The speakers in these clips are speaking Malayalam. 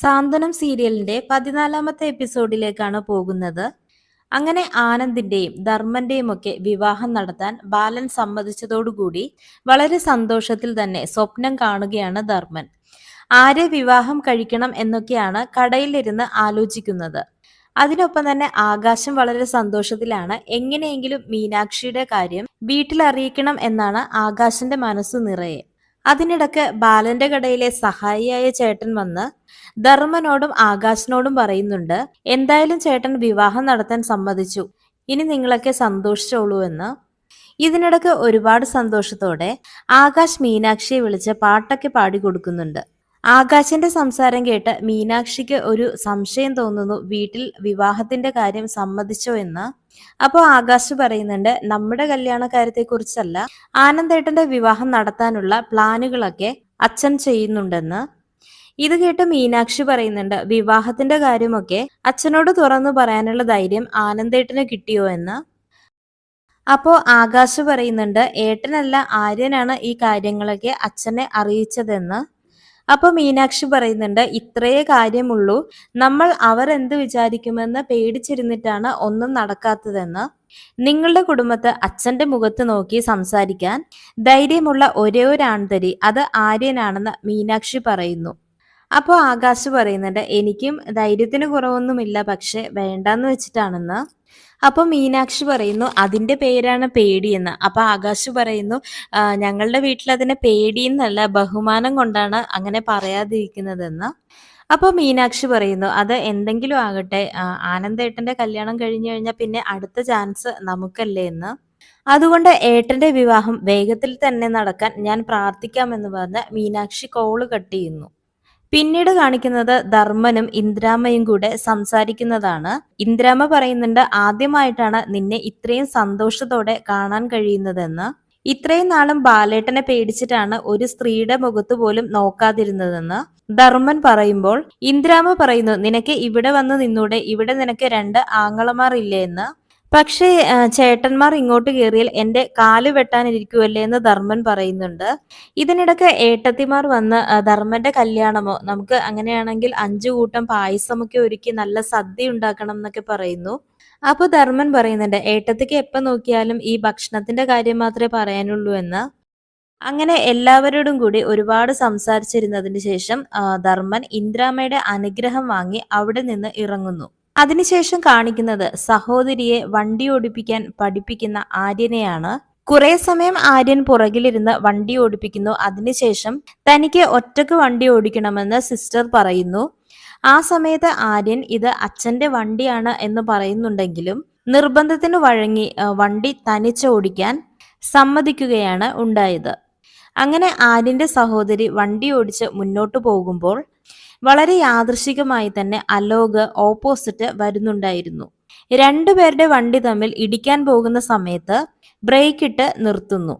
സാന്ത്വനം സീരിയലിന്റെ പതിനാലാമത്തെ എപ്പിസോഡിലേക്കാണ് പോകുന്നത്. അങ്ങനെ ആനന്ദിന്റെയും ധർമ്മന്റെയും ഒക്കെ വിവാഹം നടത്താൻ ബാലൻ സമ്മതിച്ചതോടുകൂടി വളരെ സന്തോഷത്തിൽ തന്നെ സ്വപ്നം കാണുകയാണ് ധർമ്മൻ. ആരെ വിവാഹം കഴിക്കണം എന്നൊക്കെയാണ് കടയിലിരുന്ന് ആലോചിക്കുന്നത്. അതിനൊപ്പം തന്നെ ആകാശം വളരെ സന്തോഷത്തിലാണ്. എങ്ങനെയെങ്കിലും മീനാക്ഷിയുടെ കാര്യം വീട്ടിൽ അറിയിക്കണം എന്നാണ് ആകാശന്റെ മനസ്സ് നിറയെ. അതിനിടക്ക് ബാലന്റെ കടയിലെ സഹായിയായ ചേട്ടൻ വന്ന് ധർമ്മനോടും ആകാശിനോടും പറയുന്നുണ്ട് എന്തായാലും ചേട്ടൻ വിവാഹം നടത്താൻ സമ്മതിച്ചു. ഇനി നിങ്ങളൊക്കെ സന്തോഷിച്ചോളൂ എന്ന്. ഇതിനിടക്ക് ഒരുപാട് സന്തോഷത്തോടെ ആകാശ് മീനാക്ഷിയെ വിളിച്ച് പാട്ടൊക്കെ പാടി കൊടുക്കുന്നുണ്ട്. ആകാശിന്റെ സംസാരം കേട്ട് മീനാക്ഷിക്ക് ഒരു സംശയം തോന്നുന്നു. വീട്ടിൽ വിവാഹത്തിന്റെ കാര്യം സമ്മതിച്ചോ എന്ന്. അപ്പോൾ ആകാശ് പറയുന്നുണ്ട് നമ്മുടെ കല്യാണ കാര്യത്തെക്കുറിച്ചല്ല ആനന്ദേട്ടന്റെ വിവാഹം നടത്താനുള്ള പ്ലാനുകളൊക്കെ അച്ഛൻ ചെയ്യുന്നുണ്ടെന്ന്. ഇത് കേട്ട് മീനാക്ഷി പറയുന്നുണ്ട് വിവാഹത്തിന്റെ കാര്യമൊക്കെ അച്ഛനോട് തുറന്നു പറയാനുള്ള ധൈര്യം ആനന്ദേട്ടന് കിട്ടിയോ എന്ന്. അപ്പോ ആകാശ് പറയുന്നുണ്ട് ഏട്ടനല്ല ആര്യനാണ് ഈ കാര്യങ്ങളൊക്കെ അച്ഛനെ അറിയിച്ചതെന്ന്. അപ്പൊ മീനാക്ഷി പറയുന്നുണ്ട് ഇത്രയേ കാര്യമുള്ളൂ. നമ്മൾ അവർ എന്ത് വിചാരിക്കുമെന്ന് പേടിച്ചിരുന്നിട്ടാണ് ഒന്നും നടക്കാത്തതെന്ന്. നിങ്ങളുടെ കുടുംബത്ത് അച്ഛന്റെ മുഖത്ത് നോക്കി സംസാരിക്കാൻ ധൈര്യമുള്ള ഒരേ ഒരു ആൺതരി അത് ആര്യനാണെന്ന് മീനാക്ഷി പറയുന്നു. അപ്പോൾ ആകാശ് പറയുന്നുണ്ട് എനിക്കും ധൈര്യത്തിന് കുറവൊന്നുമില്ല പക്ഷെ വേണ്ടാന്ന് വെച്ചിട്ടാണെന്ന്. അപ്പൊ മീനാക്ഷി പറയുന്നു അതിന്റെ പേരാണ് പേടി എന്ന്. അപ്പൊ ആകാശ് പറയുന്നു ഞങ്ങളുടെ വീട്ടിൽ അതിനെ പേടിയെന്നല്ല ബഹുമാനം കൊണ്ടാണ് അങ്ങനെ പറയാതിരിക്കുന്നതെന്ന് അപ്പൊ മീനാക്ഷി പറയുന്നു അത് എന്തെങ്കിലും ആകട്ടെ ആനന്ദേട്ടന്റെ കല്യാണം കഴിഞ്ഞു കഴിഞ്ഞാൽ പിന്നെ അടുത്ത ചാൻസ് നമുക്കല്ലേ എന്ന്. അതുകൊണ്ട് ഏട്ടന്റെ വിവാഹം വേഗത്തിൽ തന്നെ നടക്കാൻ ഞാൻ പ്രാർത്ഥിക്കാമെന്ന് പറഞ്ഞ് മീനാക്ഷി കോൾ കട്ട് ചെയ്യുന്നു. പിന്നീട് കാണിക്കുന്നത് ധർമ്മനും ഇന്ദ്രാമയും കൂടെ സംസാരിക്കുന്നതാണ്. ഇന്ദ്രാമ പറയുന്നുണ്ട് ആദ്യമായിട്ടാണ് നിന്നെ ഇത്രയും സന്തോഷത്തോടെ കാണാൻ കഴിയുന്നതെന്ന്. ഇത്രയും നാളും ബാലേട്ടനെ പേടിച്ചിട്ടാണ് ഒരു സ്ത്രീയുടെ മുഖത്ത് പോലും നോക്കാതിരുന്നതെന്ന്. ധർമ്മൻ പറയുമ്പോൾ ഇന്ദ്രാമ പറയുന്നു നിനക്ക് ഇവിടെ വന്ന് നിന്നൂടെ ഇവിടെ നിനക്ക് രണ്ട് ആങ്ങളമാർ ഇല്ലേ എന്ന്. പക്ഷേ ചേട്ടന്മാർ ഇങ്ങോട്ട് കയറിയാൽ എന്റെ കാൽ വെട്ടാനിരിക്കുമല്ലേ എന്ന് ധർമ്മൻ പറയുന്നുണ്ട്. ഇതിനിടക്ക് ഏട്ടത്തിമാർ വന്ന് ധർമ്മന്റെ കല്യാണമോ നമുക്ക് അങ്ങനെയാണെങ്കിൽ അഞ്ചു കൂട്ടം പായസമൊക്കെ ഒരുക്കി നല്ല സദ്യ ഉണ്ടാക്കണം എന്നൊക്കെ പറയുന്നു. അപ്പൊ ധർമ്മൻ പറയുന്നുണ്ട് ഏട്ടത്തിക്ക് എപ്പോ നോക്കിയാലും ഈ ഭക്ഷണത്തിന്റെ കാര്യം മാത്രമേ പറയാനുള്ളൂ എന്ന്. അങ്ങനെ എല്ലാവരോടും കൂടി ഒരുപാട് സംസാരിച്ചിരുന്നതിന് ശേഷം ധർമ്മൻ ഇന്ദ്രാമയുടെ അനുഗ്രഹം വാങ്ങി അവിടെ നിന്ന് ഇറങ്ങുന്നു. അതിനുശേഷം കാണിക്കുന്നത് സഹോദരിയെ വണ്ടി ഓടിപ്പിക്കാൻ പഠിപ്പിക്കുന്ന ആര്യനെയാണ്. കുറെ സമയം ആര്യൻ പുറകിലിരുന്ന് വണ്ടി ഓടിപ്പിക്കുന്നു. അതിനുശേഷം തനിക്ക് ഒറ്റയ്ക്ക് വണ്ടി ഓടിക്കണമെന്ന് സിസ്റ്റർ പറയുന്നു. ആ സമയത്ത് ആര്യൻ ഇത് അച്ഛന്റെ വണ്ടിയാണ് എന്ന് പറയുന്നുണ്ടെങ്കിലും നിർബന്ധത്തിന് വഴങ്ങി വണ്ടി തനിച്ച് ഓടിക്കാൻ സമ്മതിക്കുകയാണ് ഉണ്ടായത്. അങ്ങനെ ആര്യന്റെ സഹോദരി വണ്ടി ഓടിച്ച് മുന്നോട്ട് പോകുമ്പോൾ വളരെ യാദൃശികമായി തന്നെ അലോക് ഓപ്പോസിറ്റ് വരുന്നുണ്ടായിരുന്നു. രണ്ടുപേരുടെ വണ്ടി തമ്മിൽ ഇടിക്കാൻ പോകുന്ന സമയത്ത് ബ്രേക്ക് ഇട്ട് നിർത്തുന്നു.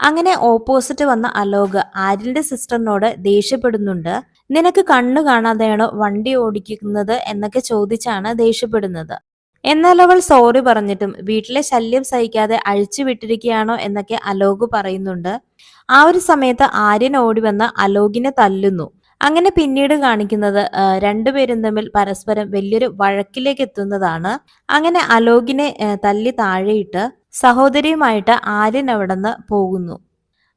അങ്ങനെ ഓപ്പോസിറ്റ് വന്ന അലോക് ആര്യന്റെ സിസ്റ്ററിനോട് ദേഷ്യപ്പെടുന്നുണ്ട്. നിനക്ക് കണ്ണു കാണാതെയാണോ വണ്ടി ഓടിക്കുന്നത്? എന്നൊക്കെ ചോദിച്ചാണ് ദേഷ്യപ്പെടുന്നത്. എന്നാൽ അവൾ സോറി പറഞ്ഞിട്ടും വീട്ടിലെ ശല്യം സഹിക്കാതെ അഴിച്ചു വിട്ടിരിക്കുകയാണോ എന്നൊക്കെ അലോക് പറയുന്നുണ്ട്. ആ ഒരു സമയത്ത് ആര്യൻ ഓടി വന്ന് അലോകിനെ തല്ലുന്നു. അങ്ങനെ പിന്നീട് കാണിക്കുന്നത് രണ്ടുപേരും തമ്മിൽ പരസ്പരം വലിയൊരു വഴക്കിലേക്ക് എത്തുന്നതാണ്. അങ്ങനെ അലോകിനെ തല്ലി താഴെയിട്ട് സഹോദരിയുമായിട്ട് ആര്യൻ അവിടുന്ന് പോകുന്നു.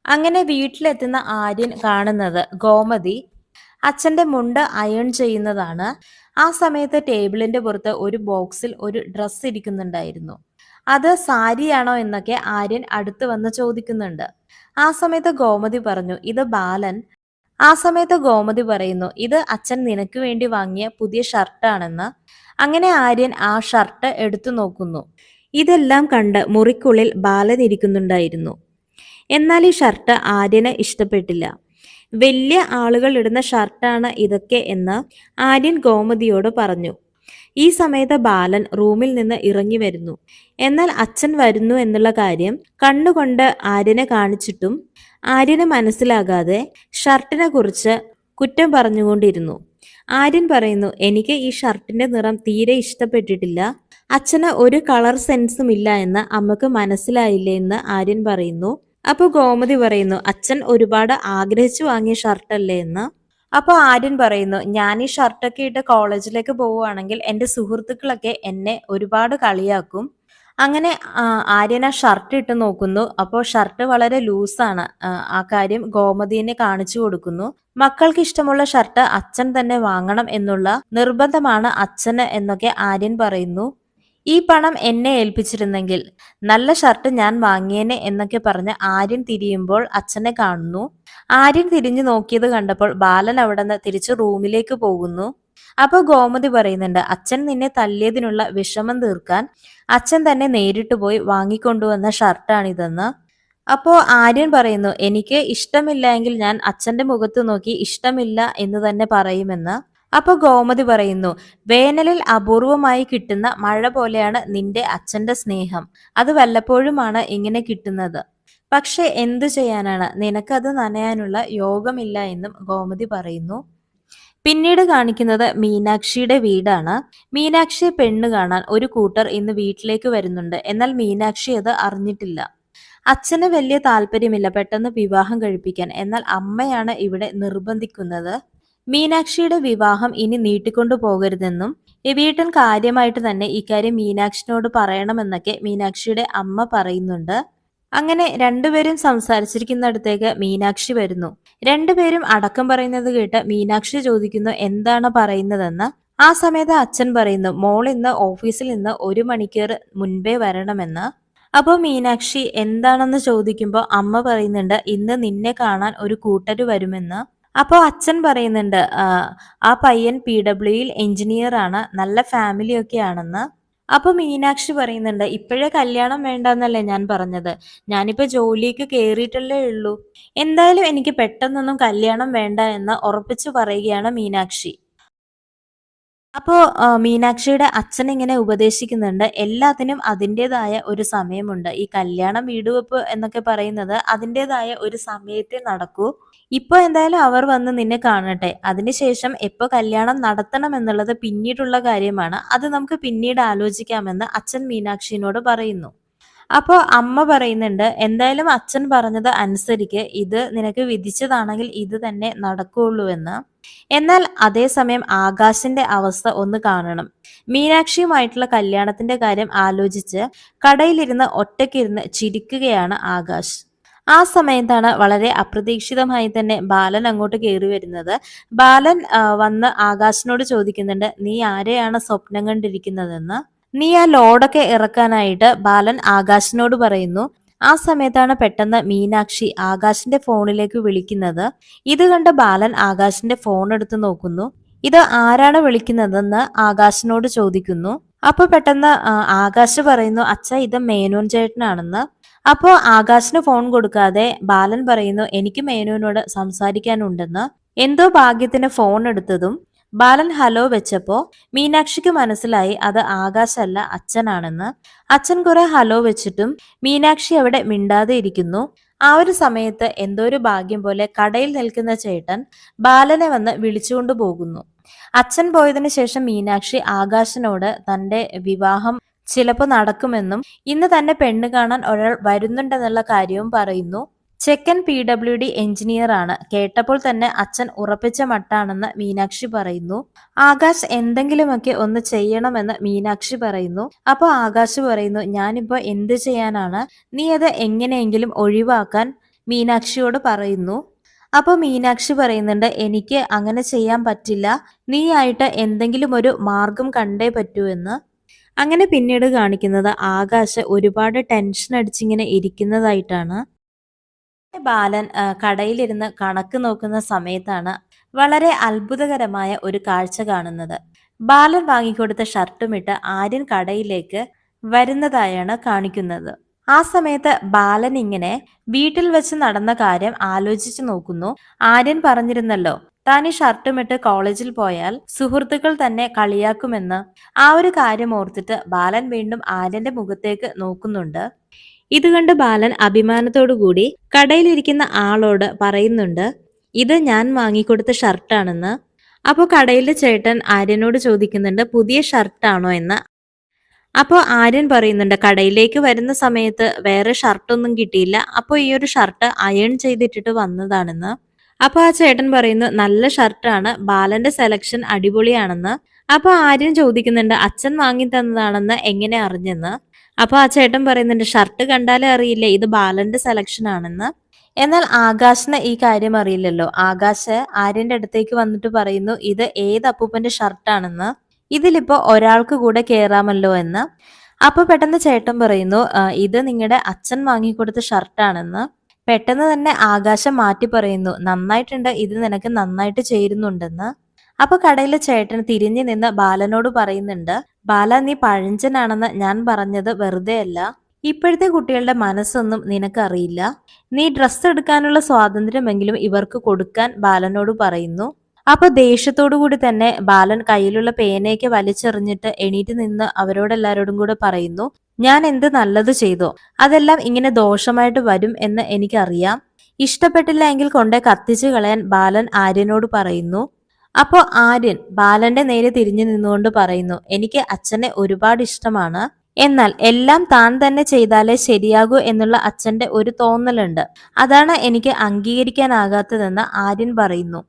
അങ്ങനെ വീട്ടിലെത്തുന്ന ആര്യൻ കാണുന്നത് ഗോമതി. അച്ഛന്റെ മുണ്ട് അയൺ ചെയ്യുന്നതാണ്. ആ സമയത്ത് ടേബിളിന്റെ പുറത്ത് ഒരു ബോക്സിൽ ഒരു ഡ്രസ്സ് ഇരിക്കുന്നുണ്ടായിരുന്നു. അത് സാരിയാണോ എന്നൊക്കെ ആര്യൻ അടുത്ത് വന്ന് ചോദിക്കുന്നുണ്ട്. ആ സമയത്ത് ഗോമതി പറഞ്ഞു ഇത് ബാലൻ. ആ സമയത്ത് ഗോമതി പറയുന്നു ഇത് അച്ഛൻ നിനക്ക് വേണ്ടി വാങ്ങിയ പുതിയ ഷർട്ടാണെന്ന്. അങ്ങനെ ആര്യൻ ആ ഷർട്ട് എടുത്തു നോക്കുന്നു. ഇതെല്ലാം കണ്ട് മുറിക്കുള്ളിൽ ബാലൻ ഇരിക്കുന്നുണ്ടായിരുന്നു. എന്നാൽ ഈ ഷർട്ട് ആര്യന് ഇഷ്ടപ്പെട്ടില്ല. വലിയ ആളുകൾ ഇടുന്ന ഷർട്ടാണ് ഇതൊക്കെ എന്ന് ആര്യൻ ഗോമതിയോട് പറഞ്ഞു. ഈ സമയത്ത് ബാലൻ റൂമിൽ നിന്ന് ഇറങ്ങി വരുന്നു. എന്നാൽ അച്ഛൻ വരുന്നു എന്നുള്ള കാര്യം കണ്ണുകൊണ്ട് ആര്യനെ കാണിച്ചിട്ടും ആര്യന് മനസ്സിലാകാതെ ഷർട്ടിനെ കുറിച്ച് കുറ്റം പറഞ്ഞുകൊണ്ടിരുന്നു. ആര്യൻ പറയുന്നു എനിക്ക് ഈ ഷർട്ടിന്റെ നിറം തീരെ ഇഷ്ടപ്പെട്ടിട്ടില്ല. അച്ഛന് ഒരു കളർ സെൻസും ഇല്ല എന്ന് അമ്മയ്ക്ക് മനസ്സിലായില്ലേ എന്ന് ആര്യൻ പറയുന്നു. അപ്പൊ ഗോമതി പറയുന്നു അച്ഛൻ ഒരുപാട് ആഗ്രഹിച്ചു വാങ്ങിയ ഷർട്ടല്ലേ എന്ന്? അപ്പോൾ ആര്യൻ പറയുന്നു ഞാൻ ഈ ഷർട്ടൊക്കെ ഇട്ട് കോളേജിലേക്ക് പോവുകയാണെങ്കിൽ എന്റെ സുഹൃത്തുക്കളൊക്കെ എന്നെ ഒരുപാട് കളിയാക്കും. അങ്ങനെ ആര്യൻ ആ ഷർട്ട് ഇട്ട് നോക്കുന്നു. അപ്പോൾ ഷർട്ട് വളരെ ലൂസാണ്. ആ കാര്യം ഗോമതിനെ കാണിച്ചു കൊടുക്കുന്നു. മക്കൾക്ക് ഇഷ്ടമുള്ള ഷർട്ട് അച്ഛൻ തന്നെ വാങ്ങണം എന്നുള്ള നിർബന്ധമാണ് അച്ഛന് എന്നൊക്കെ ആര്യൻ പറയുന്നു. ഈ പണം എന്നെ ഏൽപ്പിച്ചിരുന്നെങ്കിൽ നല്ല ഷർട്ട് ഞാൻ വാങ്ങിയേനെ എന്നൊക്കെ പറഞ്ഞ് ആര്യൻ തിരിയുമ്പോൾ അച്ഛനെ കാണുന്നു. ആര്യൻ തിരിഞ്ഞു നോക്കിയത് കണ്ടപ്പോൾ ബാലൻ അവിടെ നിന്ന് തിരിച്ച് റൂമിലേക്ക് പോകുന്നു. അപ്പോൾ ഗോമതി പറയുന്നുണ്ട് അച്ഛൻ നിന്നെ തല്ലിയതിനുള്ള വിഷമം തീർക്കാൻ അച്ഛൻ തന്നെ നേരിട്ട് പോയി വാങ്ങിക്കൊണ്ടുവന്ന ഷർട്ടാണിതെന്ന്. അപ്പോൾ ആര്യൻ പറയുന്നു എനിക്ക് ഇഷ്ടമില്ല എങ്കിൽ ഞാൻ അച്ഛന്റെ മുഖത്ത് നോക്കി ഇഷ്ടമില്ല എന്ന് തന്നെ പറയുമെന്ന്. അപ്പൊ ഗോമതി പറയുന്നു വേനലിൽ അപൂർവമായി കിട്ടുന്ന മഴ പോലെയാണ് നിന്റെ അച്ഛന്റെ സ്നേഹം. അത് വല്ലപ്പോഴുമാണ് ഇങ്ങനെ കിട്ടുന്നത്. പക്ഷെ എന്തു ചെയ്യാനാണ്? നിനക്കത് നനയാനുള്ള യോഗമില്ല എന്നും ഗോമതി പറയുന്നു. പിന്നീട് കാണിക്കുന്നത് മീനാക്ഷിയുടെ വീടാണ്. മീനാക്ഷിയെ പെണ്ണ് കാണാൻ ഒരു കൂട്ടർ ഇന്ന് വീട്ടിലേക്ക് വരുന്നുണ്ട്. എന്നാൽ മീനാക്ഷി അത് അറിഞ്ഞിട്ടില്ല. അച്ഛന് വലിയ താല്പര്യമില്ല പെട്ടെന്ന് വിവാഹം കഴിപ്പിക്കാൻ. എന്നാൽ അമ്മയാണ് ഇവിടെ നിർബന്ധിക്കുന്നത്. മീനാക്ഷിയുടെ വിവാഹം ഇനി നീട്ടിക്കൊണ്ടു പോകരുതെന്നും ഈ വീട്ടൻ കാര്യമായിട്ട് തന്നെ ഇക്കാര്യം മീനാക്ഷിനോട് പറയണമെന്നൊക്കെ മീനാക്ഷിയുടെ അമ്മ പറയുന്നുണ്ട്. അങ്ങനെ രണ്ടുപേരും സംസാരിച്ചിരിക്കുന്നിടത്തേക്ക് മീനാക്ഷി വരുന്നു. രണ്ടുപേരും അടക്കം പറയുന്നത് കേട്ട് മീനാക്ഷി ചോദിക്കുന്നു എന്താണ് പറയുന്നതെന്ന്? ആ സമയത്ത് അച്ഛൻ പറയുന്നു മോൾ ഇന്ന് ഓഫീസിൽ നിന്ന് ഒരു മണിക്കൂർ മുൻപേ വരണമെന്ന്. അപ്പോൾ മീനാക്ഷി എന്താണെന്ന് ചോദിക്കുമ്പോൾ അമ്മ പറയുന്നുണ്ട് ഇന്ന് നിന്നെ കാണാൻ ഒരു കൂട്ടര് വരുമെന്ന്. അപ്പോൾ അച്ഛൻ പറയുന്നുണ്ട് "ആ, പയ്യൻ പി ഡബ്ല്യുയിൽ എഞ്ചിനീയർ ആണ് നല്ല ഫാമിലി ഒക്കെ ആണെന്ന് അപ്പൊ മീനാക്ഷി പറയുന്നുണ്ട് ഇപ്പോഴേ കല്യാണം വേണ്ടെന്നല്ലേ ഞാൻ പറഞ്ഞത്. ഞാനിപ്പോ ജോലിക്ക് കയറിയിട്ടല്ലേ ഉള്ളൂ. എന്തായാലും എനിക്ക് പെട്ടെന്നൊന്നും കല്യാണം വേണ്ട എന്ന് ഉറപ്പിച്ചു പറയുകയാണ് മീനാക്ഷി. അപ്പോ മീനാക്ഷിയുടെ അച്ഛൻ ഇങ്ങനെ ഉപദേശിക്കുന്നുണ്ട് എല്ലാത്തിനും അതിന്റെതായ ഒരു സമയമുണ്ട്. ഈ കല്യാണം വീടുവെപ്പ് എന്നൊക്കെ പറയുന്നത് അതിന്റെതായ ഒരു സമയത്തെ നടക്കൂ. ഇപ്പൊ എന്തായാലും അവർ വന്ന് നിന്നെ കാണട്ടെ. അതിനുശേഷം എപ്പോൾ കല്യാണം നടത്തണം എന്നുള്ളത് പിന്നീടുള്ള കാര്യമാണ്. അത് നമുക്ക് പിന്നീട് ആലോചിക്കാമെന്ന് അച്ഛൻ മീനാക്ഷിനോട് പറയുന്നു. അപ്പോൾ അമ്മ പറയുന്നുണ്ട് എന്തായാലും അച്ഛൻ പറഞ്ഞത് അനുസരിക്ക്. ഇത് നിനക്ക് വിധിച്ചതാണെങ്കിൽ ഇത് തന്നെ നടക്കുകയുള്ളൂ എന്ന്. എന്നാൽ അതേസമയം ആകാശിന്റെ അവസ്ഥ ഒന്ന് കാണണം. മീനാക്ഷിയുമായിട്ടുള്ള കല്യാണത്തിന്റെ കാര്യം ആലോചിച്ച് കടയിലിരുന്ന് ഒറ്റയ്ക്കിരുന്ന് ചിരിക്കുകയാണ് ആകാശ്. ആ സമയത്താണ് വളരെ അപ്രതീക്ഷിതമായി തന്നെ ബാലൻ അങ്ങോട്ട് കയറി വരുന്നത്. ബാലൻ വന്ന് ആകാശിനോട് ചോദിക്കുന്നുണ്ട് നീ ആരെയാണ് സ്വപ്നം കണ്ടിരിക്കുന്നതെന്ന്? നീ ആ ലോഡൊക്കെ ഇറക്കാനായിട്ട് ബാലൻ ആകാശിനോട് പറയുന്നു. ആ സമയത്താണ് പെട്ടെന്ന് മീനാക്ഷി ആകാശിന്റെ ഫോണിലേക്ക് വിളിക്കുന്നത്. ഇത് കണ്ട് ബാലൻ ആകാശിന്റെ ഫോൺ എടുത്ത് നോക്കുന്നു. ഇത് ആരാണ് വിളിക്കുന്നതെന്ന് ആകാശിനോട് ചോദിക്കുന്നു. അപ്പൊ പെട്ടെന്ന് ആകാശ് പറയുന്നു അച്ഛ ഇത് മേനോൻ ചേട്ടനാണെന്ന്. അപ്പോ ആകാശിന് ഫോൺ കൊടുക്കാതെ ബാലൻ പറയുന്നു എനിക്ക് മേനുവിനോട് സംസാരിക്കാനുണ്ടെന്ന്. എന്തോ ഭാഗ്യത്തിന് ഫോൺ എടുത്തതും ബാലൻ ഹലോ വെച്ചപ്പോ മീനാക്ഷിക്ക് മനസ്സിലായി അത് ആകാശല്ല അച്ഛനാണെന്ന്. അച്ഛൻ കുറെ ഹലോ വെച്ചിട്ടും മീനാക്ഷി അവിടെ മിണ്ടാതെ ഇരിക്കുന്നു. ആ ഒരു സമയത്ത് എന്തോ ഒരു ഭാഗ്യം പോലെ കടയിൽ നിൽക്കുന്ന ചേട്ടൻ ബാലനെ വന്ന് വിളിച്ചുകൊണ്ട് പോകുന്നു. അച്ഛൻ പോയതിനു ശേഷം മീനാക്ഷി ആകാശനോട് തന്റെ വിവാഹം ചിലപ്പോൾ നടക്കുമെന്നും ഇന്ന് തന്നെ പെണ്ണ് കാണാൻ ഒരാൾ വരുന്നുണ്ടെന്നുള്ള കാര്യവും പറയുന്നു. ചെക്കൻ പി ഡബ്ല്യു ഡി എഞ്ചിനീയർ ആണ്. കേട്ടപ്പോൾ തന്നെ അച്ഛൻ ഉറപ്പിച്ച മട്ടാണെന്ന് മീനാക്ഷി പറയുന്നു. ആകാശ് എന്തെങ്കിലുമൊക്കെ ഒന്ന് ചെയ്യണമെന്ന് മീനാക്ഷി പറയുന്നു. അപ്പോൾ ആകാശ് പറയുന്നു ഞാനിപ്പോ എന്ത് ചെയ്യാനാണ്? നീ അത് എങ്ങനെയെങ്കിലും ഒഴിവാക്കാൻ മീനാക്ഷിയോട് പറയുന്നു. അപ്പോൾ മീനാക്ഷി പറയുന്നുണ്ട് എനിക്ക് അങ്ങനെ ചെയ്യാൻ പറ്റില്ല. നീയായിട്ട് എന്തെങ്കിലും ഒരു മാർഗം കണ്ടേ പറ്റൂ എന്ന്. അങ്ങനെ പിന്നീട് കാണിക്കുന്നത് ആകാശ് ഒരുപാട് ടെൻഷൻ അടിച്ചിങ്ങനെ ഇരിക്കുന്നതായിട്ടാണ്. ബാലൻ കടയിലിരുന്ന് കണക്ക് നോക്കുന്ന സമയത്താണ് വളരെ അത്ഭുതകരമായ ഒരു കാഴ്ച കാണുന്നത്. ബാലൻ വാങ്ങിക്കൊടുത്ത ഷർട്ടുമിട്ട് ആര്യൻ കടയിലേക്ക് വരുന്നതായാണ് കാണിക്കുന്നത്. ആ സമയത്ത് ബാലൻ ഇങ്ങനെ വീട്ടിൽ വെച്ച് നടന്ന കാര്യം ആലോചിച്ചു നോക്കുന്നു. ആര്യൻ പറഞ്ഞിരുന്നല്ലോ താൻ ഈ ഷർട്ടുമിട്ട് കോളേജിൽ പോയാൽ സുഹൃത്തുക്കൾ തന്നെ കളിയാക്കുമെന്ന് ആ ഒരു കാര്യം ഓർത്തിട്ട് ബാലൻ വീണ്ടും ആര്യന്റെ മുഖത്തേക്ക് നോക്കുന്നുണ്ട്. ഇത് കണ്ട് ബാലൻ അഭിമാനത്തോടുകൂടി കടയിലിരിക്കുന്ന ആളോട് പറയുന്നുണ്ട് ഇത് ഞാൻ വാങ്ങിക്കൊടുത്ത ഷർട്ടാണെന്ന്. അപ്പോൾ കടയിലെ ചേട്ടൻ ആര്യനോട് ചോദിക്കുന്നുണ്ട് പുതിയ ഷർട്ടാണോ എന്ന്? അപ്പോൾ ആര്യൻ പറയുന്നുണ്ട് കടയിലേക്ക് വരുന്ന സമയത്ത് വേറെ ഷർട്ടൊന്നും കിട്ടിയില്ല. അപ്പോൾ ഈ ഒരു ഷർട്ട് അയൺ ചെയ്തിട്ടിട്ട് വന്നതാണെന്ന്. അപ്പൊ ആ ചേട്ടൻ പറയുന്നു നല്ല ഷർട്ടാണ് ബാലന്റെ സെലക്ഷൻ അടിപൊളിയാണെന്ന്. അപ്പൊ ആര്യൻ ചോദിക്കുന്നുണ്ട് അച്ഛൻ വാങ്ങി തന്നതാണെന്ന് എങ്ങനെ അറിഞ്ഞെന്ന്? അപ്പൊ ആ ചേട്ടൻ പറയുന്നുണ്ട് ഷർട്ട് കണ്ടാലേ അറിയില്ലേ ഇത് ബാലന്റെ സെലക്ഷൻ ആണെന്ന്. എന്നാൽ ആകാശിന് ഈ കാര്യം അറിയില്ലല്ലോ. ആകാശ് ആര്യന്റെ അടുത്തേക്ക് വന്നിട്ട് പറയുന്നു ഇത് ഏത് അപ്പൂപ്പന്റെ ഷർട്ടാണെന്ന്. ഇതിലിപ്പോ ഒരാൾക്ക് കൂടെ കേറാമല്ലോ എന്ന്. അപ്പൊ പെട്ടെന്ന് ചേട്ടൻ പറയുന്നു ഇത് നിങ്ങളുടെ അച്ഛൻ വാങ്ങിക്കൊടുത്ത ഷർട്ടാണെന്ന്. പെട്ടെന്ന് തന്നെ ആകാശം മാറ്റി പറയുന്നു നന്നായിട്ടുണ്ട് ഇത് നിനക്ക് നന്നായിട്ട് ചേരുന്നുണ്ടെന്ന്. അപ്പൊ കടയിലെ ചേട്ടൻ തിരിഞ്ഞു നിന്ന് ബാലനോട് പറയുന്നുണ്ട് ബാല നീ പഴഞ്ചനാണെന്ന് ഞാൻ പറഞ്ഞത് വെറുതെ അല്ല. ഇപ്പോഴത്തെ കുട്ടികളുടെ മനസ്സൊന്നും നിനക്കറിയില്ല നീ ഡ്രസ്സ് എടുക്കാനുള്ള സ്വാതന്ത്ര്യമെങ്കിലും ഇവർക്ക് കൊടുക്കാൻ ബാലനോട് പറയുന്നു. അപ്പൊ ദേഷ്യത്തോടു കൂടി തന്നെ ബാലൻ കയ്യിലുള്ള പേനയൊക്കെ വലിച്ചെറിഞ്ഞിട്ട് എണീറ്റ് നിന്ന് അവരോടെല്ലാരോടും കൂടെ പറയുന്നു ഞാൻ എന്ത് നല്ലത് ചെയ്തോ? അതെല്ലാം ഇങ്ങനെ ദോഷമായിട്ട് വരും എന്ന് എനിക്കറിയാം. ഇഷ്ടപ്പെട്ടില്ല എങ്കിൽ കൊണ്ടേ കത്തിച്ചു കളയാൻ ബാലൻ ആര്യനോട് പറയുന്നു. അപ്പോ ആര്യൻ ബാലന്റെ നേരെ തിരിഞ്ഞു നിന്നുകൊണ്ട് പറയുന്നു എനിക്ക് അച്ഛനെ ഒരുപാട് ഇഷ്ടമാണ്. എന്നാൽ എല്ലാം താൻ തന്നെ ചെയ്താലേ ശരിയാകൂ എന്നുള്ള അച്ഛന്റെ ഒരു തോന്നലുണ്ട്. അതാണ് എനിക്ക് അംഗീകരിക്കാനാകാത്തതെന്ന് ആര്യൻ പറയുന്നു.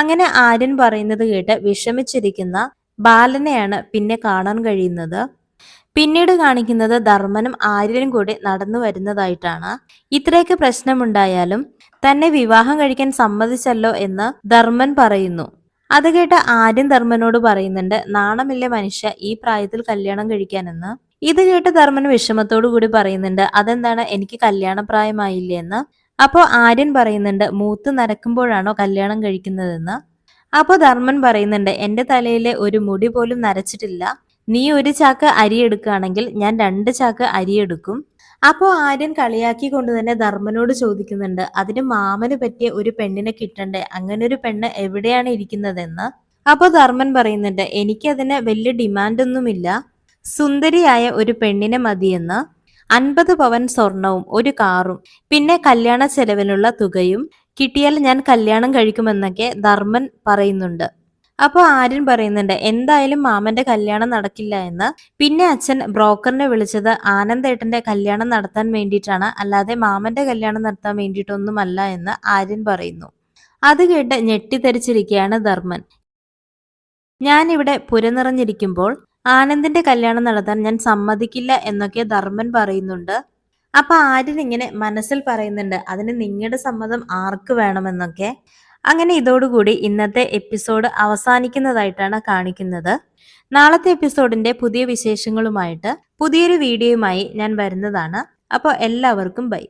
അങ്ങനെ ആര്യൻ പറയുന്നത് കേട്ട് വിഷമിച്ചിരിക്കുന്ന ബാലനെയാണ് പിന്നെ കാണാൻ കഴിയുന്നത്. പിന്നീട് കാണിക്കുന്നത് ധർമ്മനും ആര്യനും കൂടി നടന്നു വരുന്നതായിട്ടാണ്. ഇത്രയൊക്കെ പ്രശ്നമുണ്ടായാലും തന്നെ വിവാഹം കഴിക്കാൻ സമ്മതിച്ചല്ലോ എന്ന് ധർമ്മൻ പറയുന്നു. അത് കേട്ട് ആര്യൻ ധർമ്മനോട് പറയുന്നുണ്ട് നാണമില്ല മനുഷ്യ ഈ പ്രായത്തിൽ കല്യാണം കഴിക്കാനെന്ന്. ഇത് കേട്ട് ധർമ്മൻ വിഷമത്തോടു കൂടി പറയുന്നുണ്ട് അതെന്താണ്? എനിക്ക് കല്യാണ പ്രായമായില്ലേ എന്ന്. അപ്പോ ആര്യൻ പറയുന്നുണ്ട് മൂത്ത് നരക്കുമ്പോഴാണോ കല്യാണം കഴിക്കുന്നതെന്ന്? അപ്പോ ധർമ്മൻ പറയുന്നുണ്ട് എന്റെ തലയിലെ ഒരു മുടി പോലും നരച്ചിട്ടില്ല. നീ ഒരു ചാക്ക് അരി എടുക്കുകയാണെങ്കിൽ ഞാൻ രണ്ട് ചാക്ക് അരി എടുക്കും. അപ്പോ ആര്യൻ കളിയാക്കി കൊണ്ട് തന്നെ ധർമ്മനോട് ചോദിക്കുന്നുണ്ട് അതിന് മാമന് പറ്റിയ ഒരു പെണ്ണിനെ കിട്ടണ്ടേ? അങ്ങനെ ഒരു പെണ്ണ് എവിടെയാണ് ഇരിക്കുന്നതെന്ന്? അപ്പോ ധർമ്മൻ പറയുന്നുണ്ട് എനിക്കതിന് വലിയ ഡിമാൻഡ് ഒന്നുമില്ല സുന്ദരിയായ ഒരു പെണ്ണിനെ മതിയെന്ന്. അൻപത് പവൻ സ്വർണവും ഒരു കാറും. പിന്നെ കല്യാണ ചെലവിനുള്ള തുകയും കിട്ടിയാൽ ഞാൻ കല്യാണം കഴിക്കുമെന്നൊക്കെ ധർമ്മൻ പറയുന്നുണ്ട്. അപ്പോൾ ആര്യൻ പറയുന്നുണ്ട് എന്തായാലും മാമന്റെ കല്യാണം നടക്കില്ല എന്ന്. പിന്നെ അച്ഛൻ ബ്രോക്കറിനെ വിളിച്ചത് ആനന്ദേട്ടന്റെ കല്യാണം നടത്താൻ വേണ്ടിയിട്ടാണ്. അല്ലാതെ മാമന്റെ കല്യാണം നടത്താൻ വേണ്ടിയിട്ടൊന്നുമല്ല എന്ന് ആര്യൻ പറയുന്നു. അത് കേട്ട് ഞെട്ടിത്തെറിച്ചിരിക്കുകയാണ് ധർമ്മൻ. ഞാനിവിടെ പുരനിറഞ്ഞിരിക്കുമ്പോൾ ആനന്ദിന്റെ കല്യാണം നടത്താൻ ഞാൻ സമ്മതിക്കില്ല എന്നൊക്കെ ധർമ്മൻ പറയുന്നുണ്ട്. അപ്പൊ ആര്യൻ ഇങ്ങനെ മനസ്സിൽ പറയുന്നുണ്ട് അതിന് നിങ്ങളുടെ സമ്മതം ആർക്ക് വേണമെന്നൊക്കെ? അങ്ങനെ ഇതോടുകൂടി ഇന്നത്തെ എപ്പിസോഡ് അവസാനിക്കുന്നതായിട്ടാണ് കാണിക്കുന്നത്. നാളത്തെ എപ്പിസോഡിന്റെ പുതിയ വിശേഷങ്ങളുമായിട്ട് പുതിയൊരു വീഡിയോയുമായി ഞാൻ വരുന്നതാണ്. അപ്പോൾ എല്ലാവർക്കും ബൈ.